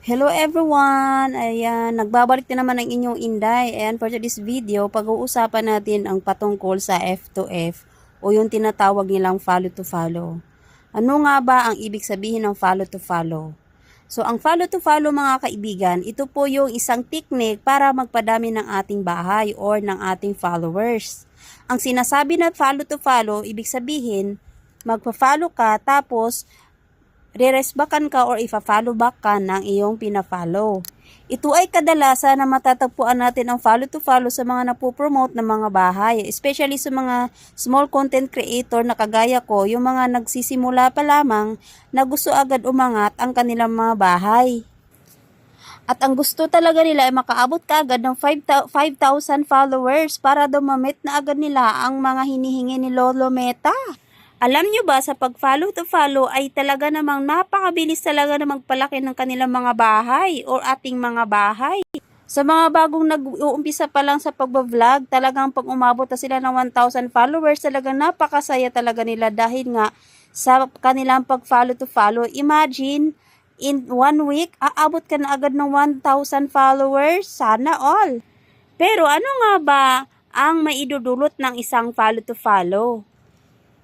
Hello everyone! Ayan, nagbabalik na naman ang inyong Inday. Ayan, for this video, pag-uusapan natin ang patungkol sa F2F o yung tinatawag nilang follow to follow. Ano nga ba ang ibig sabihin ng follow to follow? So, ang follow to follow mga kaibigan, ito po yung isang technique para magpadami ng ating bahay or ng ating followers. Ang sinasabi na follow to follow, ibig sabihin, magpa-follow ka tapos re-resbackan ka or ifa-follow back ka ng iyong pina-follow. Ito ay kadalasan na matatagpuan natin ang follow to follow sa mga napopromote ng mga bahay, especially sa mga small content creator na kagaya ko, yung mga nagsisimula pa lamang na gusto agad umangat ang kanilang mga bahay. At ang gusto talaga nila ay makaabot ka agad ng 5,000 followers para dumamit na agad nila ang mga hinihingi ni Lolo Meta. Alam nyo ba sa pag-follow to follow ay talaga namang napakabilis talaga na magpalaki ng kanilang mga bahay or ating mga bahay. Sa mga bagong nag-uumpisa pa lang sa pagbablog, talagang pag umabot na sila ng 1,000 followers, talagang napakasaya talaga nila dahil nga sa kanilang pag-follow to follow. Imagine, in one week, aabot ka na agad ng 1,000 followers. Sana all. Pero ano nga ba ang maidudulot ng isang follow to follow?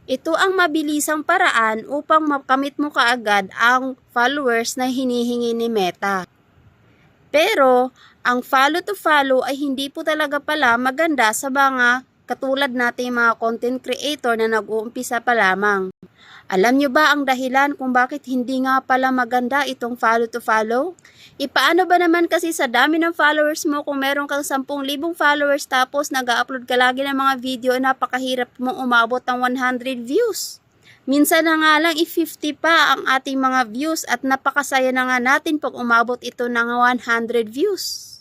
Ito ang mabilisang paraan upang makamit mo kaagad ang followers na hinihingi ni Meta. Pero, ang follow to follow ay hindi po talaga pala maganda sa mga katulad nating mga content creator na nag-uumpisa pa lamang. Alam nyo ba ang dahilan kung bakit hindi nga pala maganda itong follow to follow? Ipaano ba naman kasi sa dami ng followers mo kung meron kang 10,000 followers tapos nag-upload ka lagi ng mga video napakahirap mong umabot ng 100 views? Minsan na nga lang i-50 pa ang ating mga views at napakasaya na nga natin pag umabot ito ng 100 views.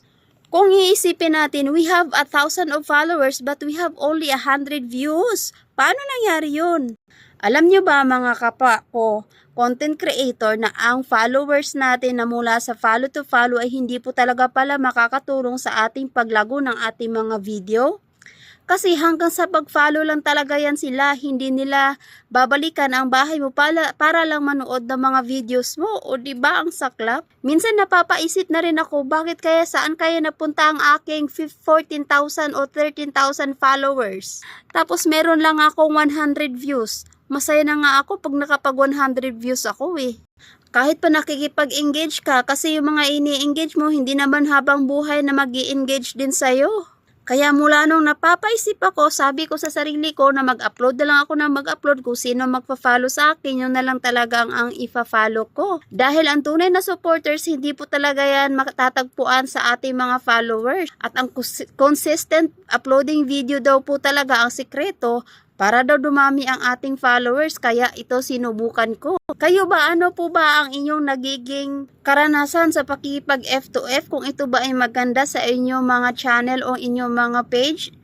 Kung iisipin natin, we have a thousand of followers but we have only a hundred views. Paano nangyari yun? Alam nyo ba mga kapa ko, content creator na ang followers natin na mula sa follow to follow ay hindi po talaga pala makakatulong sa ating paglago ng ating mga video? Kasi hanggang sa pag-follow lang talaga yan sila, hindi nila babalikan ang bahay mo para, para lang manood ng mga videos mo. O di ba ang saklap? Minsan napapaisip na rin ako, bakit kaya saan kaya napunta ang aking 14,000 o 13,000 followers? Tapos meron lang akong 100 views. Masaya na nga ako pag nakapag 100 views ako eh. Kahit pa nakikipag-engage ka kasi yung mga ini-engage mo hindi naman habang buhay na mag engage din sa'yo. Kaya mula nung napapaisip ako, sabi ko sa sarili ko na mag-upload na lang ako ng mag-upload kung sino magpa-follow sa akin, yun na lang talaga ang, ang ifa-follow ko. Dahil ang tunay na supporters, hindi po talaga yan matatagpuan sa ating mga followers. At ang consistent uploading video daw po talaga ang sikreto para daw dumami ang ating followers kaya ito sinubukan ko. Kayo ba ano po ba ang inyong nagiging karanasan sa pakipag F2F kung ito ba ay maganda sa inyong mga channel o inyong mga page?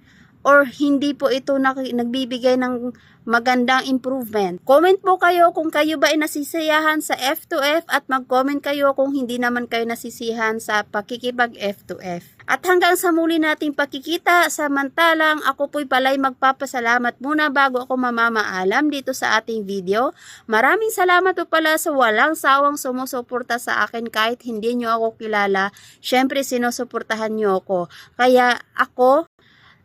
Or hindi po ito nagbibigay ng magandang improvement. Comment po kayo kung kayo ba ay nasisiyahan sa F2F at mag-comment kayo kung hindi naman kayo nasisiyahan sa pakikipag F2F. At hanggang sa muli nating pakikita, samantalang ako po'y palay magpapasalamat muna bago ako mamamaalam dito sa ating video. Maraming salamat po pala sa walang sawang sumusuporta sa akin kahit hindi nyo ako kilala. Siyempre sinusuportahan nyo ako. Kaya ako,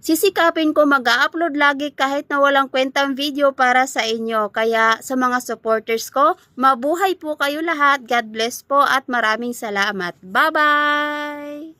Sisikapin ko mag-upload lagi kahit na walang kwentang video para sa inyo. Kaya sa mga supporters ko, mabuhay po kayo lahat. God bless po at maraming salamat. Bye-bye!